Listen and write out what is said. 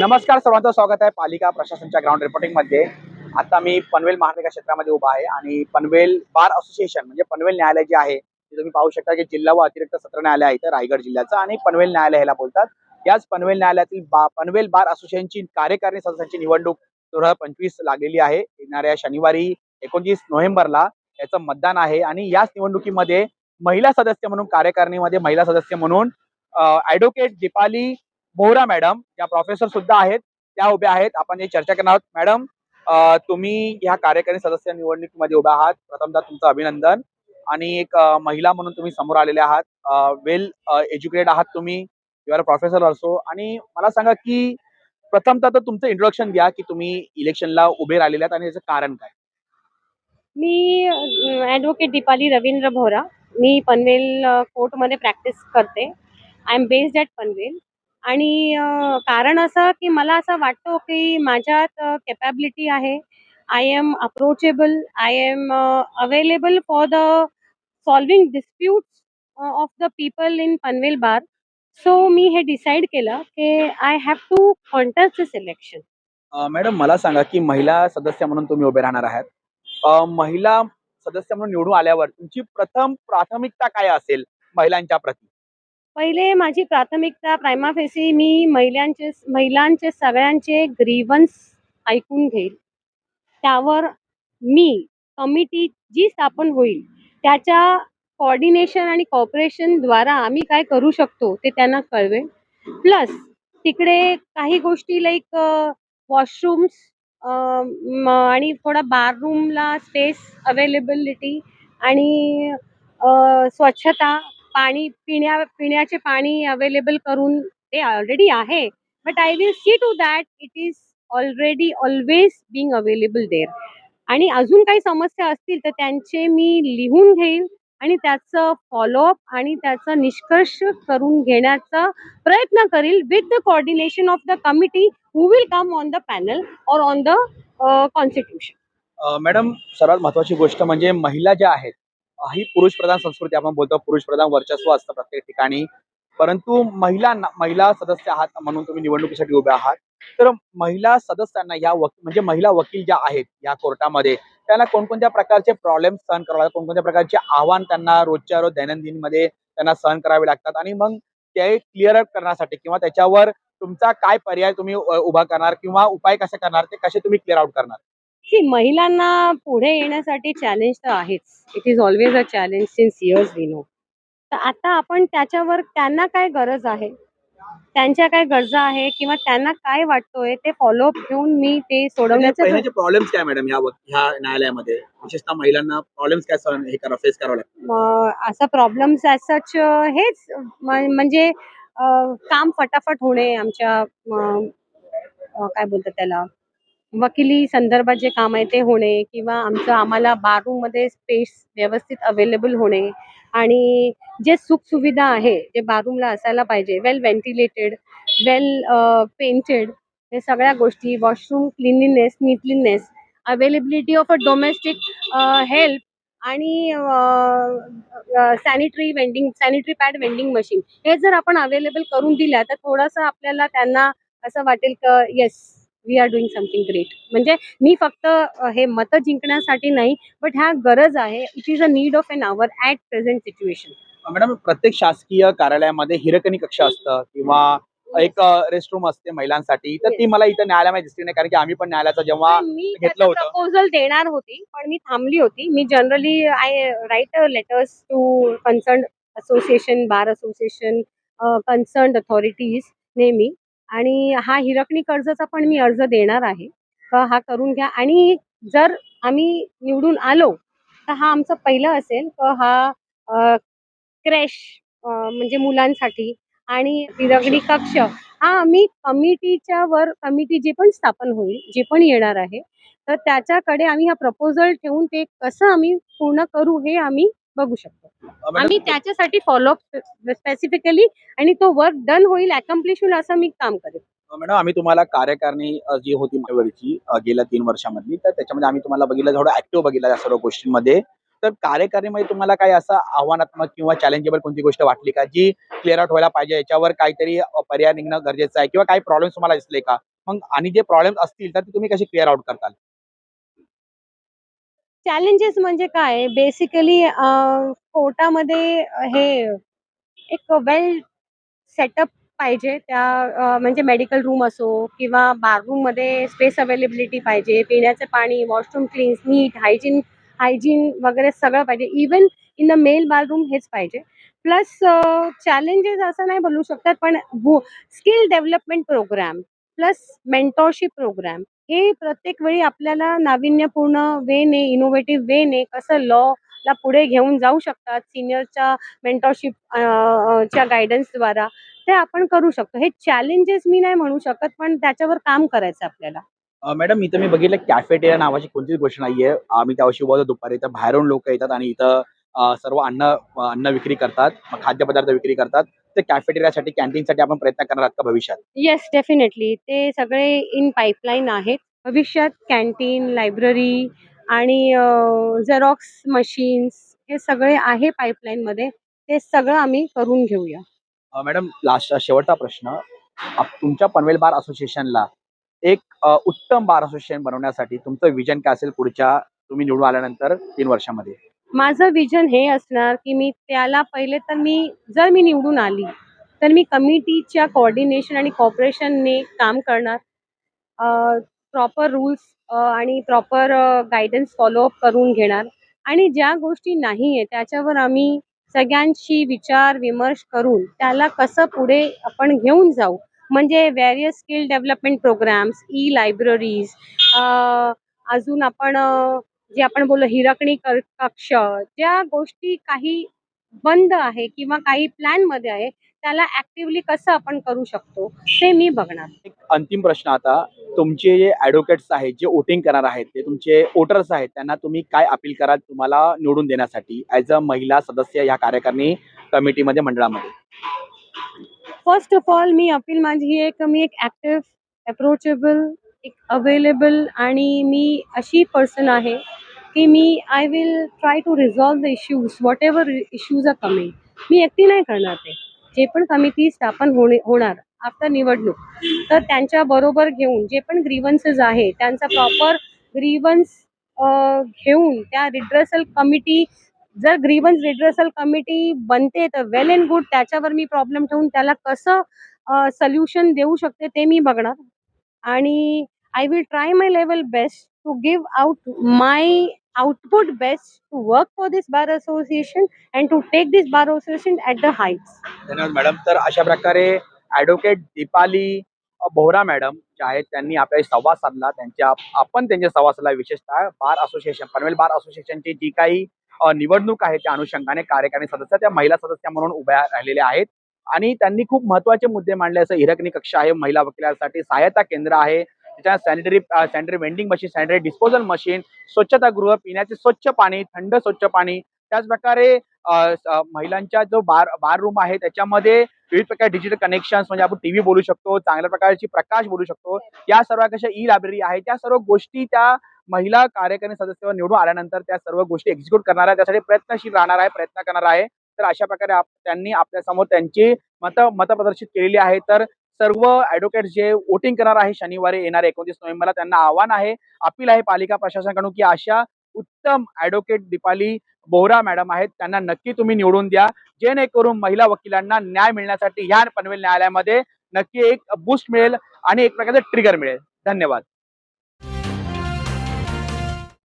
नमस्कार सर्वांचं स्वागत आहे पालिका प्रशासनच्या ग्राउंड रिपोर्टिंगमध्ये. आता मी पनवेल महानगर क्षेत्रामध्ये उभा आहे आणि पनवेल बार असोसिएशन म्हणजे पनवेल न्यायालय जे आहे ते तुम्ही पाहू शकता की जिल्हा व अतिरिक्त सत्र न्यायालय आहे इथं रायगड जिल्ह्याचं आणि पनवेल न्यायालय ह्याला बोलतात. याच पनवेल न्यायालयातील बा पनवेल बार असोसिएशनची कार्यकारिणी सदस्यांची निवडणूक दोन हजार पंचवीस लागलेली आहे. येणाऱ्या शनिवारी एकोणतीस नोव्हेंबरला याचं मतदान आहे आणि याच निवडणुकीमध्ये महिला सदस्य म्हणून कार्यकारिणीमध्ये महिला सदस्य म्हणून ऍडव्होकेट दीपाली बोहरा मॅडम या प्रोफेसर सुद्धा आहेत त्या उभ्या आहेत आपण हे चर्चा करणार आहोत. मॅडम तुम्ही या कार्यकारी सदस्य निवडणुकीमध्ये उभ्या आहात. प्रथमतः तुमचं अभिनंदन. आणि एक महिला म्हणून तुम्ही समोर आलेले आहात. वेल एज्युकेटेड आहात तुम्ही. युआर प्रोफेसर असो आणि मला सांगा की प्रथमतः तर तुमचं इंट्रोडक्शन द्या की तुम्ही इलेक्शनला उभे राहिलेले आहात आणि याचं कारण काय? मी ॲडव्होकेट दीपाली रवींद्र भोरा मी पनवेल कोर्टमध्ये प्रॅक्टिस करते. I am based at Panvel. आणि कारण असं की मला असं वाटतं की माझ्यात कॅपॅबिलिटी आहे. I am approachable I am available for the solving disputes of the people in Panvel bar so मी हे डिसाईड केलं की I have to contest this election madam मला सांगा की महिला सदस्य म्हणून तुम्ही उभे राहणार आहात. महिला सदस्य म्हणून निवडून आल्यावर तुमची प्रथम प्राथमिकता काय असेल महिलांच्या प्रती? पहिले माझी प्राथमिकता प्रायमा फेसी मी महिलांचे महिलांचे सगळ्यांचे ग्रीवन्स ऐकून घेईल. त्यावर मी कमिटी जी स्थापन होईल त्याच्या कॉर्डिनेशन आणि कॉपरेशनद्वारा आम्ही काय करू शकतो ते त्यांना कळवेल प्लस तिकडे काही गोष्टी लाईक वॉशरूम्स आणि थोडा बाररूमला स्पेस अवेलेबिलिटी आणि स्वच्छता पाणी पिण्या पिण्याचे पाणी अवेलेबल करून ते ऑलरेडी आहे. But I will see to that it is already always being available there आणि अजून काही समस्या असतील तर त्यांचे मी लिहून घेईल आणि त्याचं फॉलोअप आणि त्याचा निष्कर्ष करून घेण्याचा प्रयत्न करील with the coordination of the committee who will come on the panel और ऑन द कॉन्स्टिट्यूशन मॅडम सर्वात महत्वाची गोष्ट म्हणजे महिला ज्या आहेत ही पुरुष प्रधान संस्कृती आपण बोलतो पुरुष प्रधान वर्चस्व असतं प्रत्येक ठिकाणी. परंतु महिला महिला सदस्य आहात म्हणून तुम्ही निवडणुकीसाठी उभे आहात. तर महिला सदस्यांना या म्हणजे महिला वकील ज्या आहेत या कोर्टामध्ये त्यांना कोणकोणत्या प्रकारचे प्रॉब्लेम सहन करावे लागतात? कोणकोणत्या प्रकारचे आव्हान त्यांना रोजच्या रोज दैनंदिनमध्ये त्यांना सहन करावे लागतात? आणि मग ते क्लिअर अप करण्यासाठी किंवा त्याच्यावर तुमचा काय पर्याय तुम्ही उभा करणार किंवा उपाय कसे करणार ते कसे तुम्ही क्लिअर आउट करणार? सी महिलांना पुढे येण्यासाठी चॅलेंज तर आहेच. It is always a challenge since years we know तर आता आपण त्याच्यावर त्यांना काय गरज आहे? त्यांच्या काय गरजा आहे किंवा त्यांना काय वाटतोय ते फॉलोअप घेऊन मी ते सोडवण्याचं पहिल्याचे प्रॉब्लेम्स काय मॅडम ह्या वक- ह्या न्यायालयामध्ये? विशेषतः महिलांना प्रॉब्लेम्स काय सहन हे करा फेस करावं लागतं. म- असा प्रॉब्लेम्स ॲज सच हेच म- म्हणजे अ, काम फटाफट होणे आमच्या म, अ, काय बोलतात त्याला? वकिली संदर्भात जे काम आहे ते होणे किंवा आमचं आम्हाला बारूममध्ये स्पेस व्यवस्थित अवेलेबल होणे आणि जे सुखसुविधा आहे जे बाथरूमला असायला पाहिजे वेल व्हेंटिलेटेड वेल पेंटेड हे सगळ्या गोष्टी washroom cleanliness neatliness availability of a domestic help आणि sanitary vending sanitary pad vending machine हे जर आपण अवेलेबल करून दिल्या तर थोडंसं आपल्याला त्यांना असं वाटेल का yes we are doing something great म्हणजे मी फक्त हे मतं जिंकण्यासाठी नाही बट ह्या गरज आहे. It is a need of an hour at present situation madam प्रत्येक शासकीय कार्यालयामध्ये हिरकणी कक्ष असतं किंवा एक रेस्टरूम असते महिलांसाठी तर ती मला इथं न्यायालयामध्ये दिसली नाही कारण की आम्ही पण न्यायालयाचा जेव्हा मी घेतलं होतं. प्रपोजल देणार होती पण मी थांबली होती. मी generally I write letters to concern association bar association concern authorities नेहमी. आणि हा हिरकणी कर्जाचा पण मी अर्ज देणार आहे. हा करून घ्या. आणि जर आम्ही निवडून आलो तर हा आमचं पहिलं असेल. तर हा क्रॅश म्हणजे मुलांसाठी आणि हिरकणी कक्ष हा आम्ही कमिटीच्या वर कमिटी जे पण स्थापन होईल जे पण येणार आहे तर त्याच्याकडे आम्ही हा प्रपोजल ठेवून ते कसं आम्ही पूर्ण करू हे आम्ही बघू शकतो. आम्ही त्याच्यासाठी फॉलोअप स्पेसिफिकली आणि तो वर्क डन होईल अकम्प्लिश होईल असं मी काम करेन. अ, मॅडम आम्ही तुम्हाला कार्यकारिणी जी होती अ, गेल्या तीन वर्षामधली तर त्याच्यामध्ये आम्ही तुम्हाला बघितलं थोडं ऍक्टिव्ह बघितलं या सर्व गोष्टींमध्ये. तर कार्यकारिणीमध्ये तुम्हाला काही असं आव्हानात्मक किंवा चॅलेंजेबल कोणती गोष्ट वाटली का जी क्लिअर आउट व्हायला पाहिजे याच्यावर काहीतरी पर्याय निघणं गरजेचं आहे किंवा काही प्रॉब्लेम्स तुम्हाला दिसले का? मग आणि जे प्रॉब्लेम असतील तर ते तुम्ही कसे क्लिअर आउट करताल? चॅलेंजेस म्हणजे काय? बेसिकली कोर्टामध्ये हे एक वेल सेटअप पाहिजे. त्या म्हणजे मेडिकल रूम असो किंवा बाथरूममध्ये स्पेस अवेलेबिलिटी पाहिजे. पिण्याचं पाणी washroom cleans neat hygiene hygiene वगैरे सगळं पाहिजे. Even in the male bathroom हेच पाहिजे. प्लस चॅलेंजेस असं नाही बोलू शकतात पण skill development program plus mentorship program हे प्रत्येक वेळी आपल्याला नाविन्यपूर्ण वेने इनोव्हेटिव्ह वेने कसं लॉ ला पुढे घेऊन जाऊ शकतात सिनियरच्या मेंटॉरशिप च्या गायडन्सद्वारा ते आपण करू शकतो. हे चॅलेंजेस मी नाही म्हणू शकत पण त्याच्यावर काम करायचं आपल्याला. मॅडम इथं मी बघितलं कॅफेटेरिया नावाची कोणतीच गोष्ट नाहीये. आम्ही त्याविषयी बोलतो दुपारी इथं बाहेरून लोक येतात आणि इथं सर्व अन्न अन्न विक्री करतात खाद्यपदार्थ विक्री करतात. ते कॅफेटेरियासाठी कॅन्टीनसाठी आपण प्रयत्न करणार आहात का भविष्यात? येस डेफिनेटली ते सगळे इन पाईपलाईन आहेत. भविष्यात कॅन्टीन लायब्ररी आणि झेरॉक्स मशीन्स हे सगळे आहे पाईपलाईनमध्ये ते सगळं आम्ही करून घेऊया. मॅडम लास्ट शेवटचा प्रश्न. तुमच्या पनवेल बार असोसिएशनला एक उत्तम बार असोसिएशन बनवण्यासाठी तुमचं विजन काय असेल पुढच्या तुम्ही निवडून आल्यानंतर तीन वर्षामध्ये? माझं विजन हे असणार की मी त्याला पहिले तर मी जर मी निवडून आली तर मी कमिटीच्या कोऑर्डिनेशन आणि कॉपरेशनने काम करणार. प्रॉपर रूल्स आणि प्रॉपर गायडन्स फॉलोअप करून घेणार. आणि ज्या गोष्टी नाही आहे त्याच्यावर आम्ही सगळ्यांशी विचार विमर्श करून त्याला कसं पुढे आपण घेऊन जाऊ. म्हणजे various skill development programs E libraries अजून आपण जे आपण बोललो हिरकणी कक्ष ज्या गोष्टी काही बंद आहे किंवा काही प्लॅनमध्ये आहे त्याला ऍक्टिव्हली कसं आपण करू शकतो ते मी बघणार. एक अंतिम प्रश्न आता तुमचे जे ॲडव्होकेट्स आहेत जे वोटिंग करणार आहेत ते तुमचे वोटर्स आहेत त्यांना तुम्ही काय अपील कराल तुम्हाला निवडून देण्यासाठी ॲज अ महिला सदस्य या कार्यकारिणी कमिटीमध्ये मंडळामध्ये? फर्स्ट ऑफ ऑल मी अपील माझी आहे की मी एक ॲक्टिव्ह अप्रोचेबल एक अवेलेबल आणि मी अशी पर्सन आहे की मी I will try to resolve the issues whatever issues are coming मी एकटी नाही करणार ते. जे पण कमिटी स्थापन होणे होणार आफ्टर निवडणूक तर त्यांच्या बरोबर घेऊन जे पण ग्रीवन्सेस आहे त्यांचा प्रॉपर ग्रीवन्स घेऊन त्या रिड्रेसल कमिटी जर ग्रीवन्स रिड्रेसल कमिटी बनते तर वेल अँड गुड त्याच्यावर मी प्रॉब्लेम ठेवून त्याला कसं सोल्युशन देऊ शकते ते मी बघणार. आणि I will try my level best to give out my output best to work for this bar association and to take this bar association at the heights धन्यवाद मॅडम तर अशा प्रकारे ऍडव्होकेट दीपाली बोहरा मॅडम ज्या आहेत त्यांनी आपल्याशी संवाद साधला. त्यांच्या आपण त्यांच्या संवाद साधला. विशेषतः बार असोसिएशन पनवेल बार असोसिएशनची जी काही निवडणूक आहे त्या अनुषंगाने कार्यकारिणी सदस्य त्या महिला सदस्य म्हणून उभ्या राहिलेल्या आहेत. आणि त्यांनी खूप महत्त्वाचे मुद्दे मांडले. असं हिरकणी कक्ष आहे महिला वकिलांसाठी सहायता केंद्र आहे त्याच्या sanitary sanitary vending machine sanitary disposal machine स्वच्छतागृह पिण्याचे स्वच्छ पाणी थंड स्वच्छ पाणी. त्याच प्रकारे महिलांच्या जो बार बार रूम आहे त्याच्यामध्ये विविध प्रकारे डिजिटल कनेक्शन म्हणजे आपण टीव्ही बोलू शकतो चांगल्या प्रकारची प्रकाश बोलू शकतो. या सर्व कशा ई लायब्ररी आहे त्या सर्व गोष्टी त्या महिला कार्यकारिणी सदस्यावर निवडून आल्यानंतर त्या सर्व गोष्टी एक्झिक्यूट करणार आहे. त्यासाठी प्रयत्नशील राहणार आहे प्रयत्न करणार आहे. तर अशा प्रकारे आप- त्यांनी आपल्यासमोर त्यांची मत मतप्रदर्शित केलेली आहे तर सर्व ॲडव्होकेट जे वोटिंग करणार आहे शनिवारी येणारे एकोणतीस नोव्हेंबरला त्यांना आव्हान आहे अपील आहे पालिका प्रशासनाकडून की अशा उत्तम ॲडव्होकेट दीपाली बोहरा मॅडम आहेत त्यांना नक्की तुम्ही निवडून द्या. जेणेकरून महिला वकिलांना न्याय मिळण्यासाठी ह्या पनवेल न्यायालयामध्ये नक्की एक बूस्ट मिळेल आणि एक प्रकारचं ट्रिगर मिळेल. धन्यवाद.